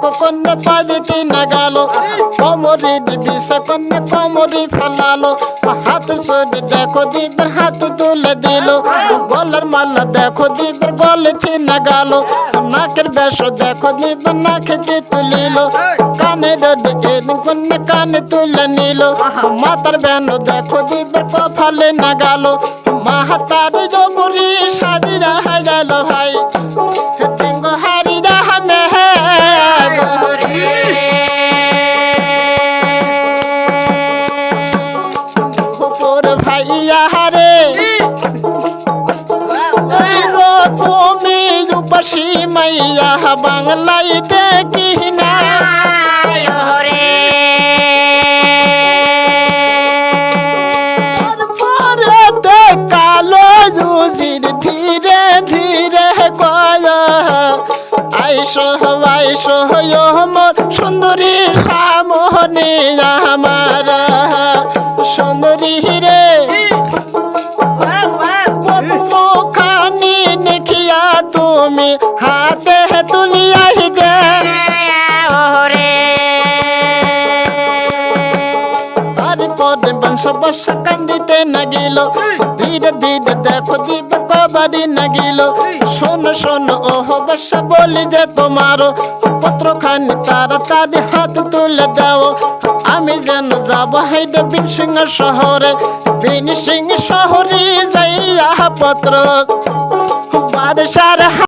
পাজিতে না গেল কোমরে বিষে কন্যা কোমরে ফেলালো হাত সরে দেখো দিবের হাত তুলে দিল গলার মালা দেখো দিবের গেল নাকের বেশ দেখো দিবের নাকেতে তুলিল কানের কন্যা কানে তুলে নিল মাতার বেন দেখো দিবের কপালে না গেল হারে ও তুমি রূপসী মাইয়া বাংলাই দেখি না। পরেতে কালো জুজির ধীরে ধীরে কয় আইসো আইসো মোর সুন্দরী সামনে আমার। দেখিয়া তুমি হাতে তুলিয়াই দে তারপরে বংশ বর্ষ কান্দিতে নাগিল ধীরে ধীরে দেখো দিব কবাদি নাগিল শোন শোন বর্ষ বলি যে তোমারও। পত্র খানি তাড়াতাড়ি হাত তুলে দাও। আমি যেন যাব হাইডে বিন সিংহ শহরে। বিন সিং শহরে যাইয়া পত্র বাদশার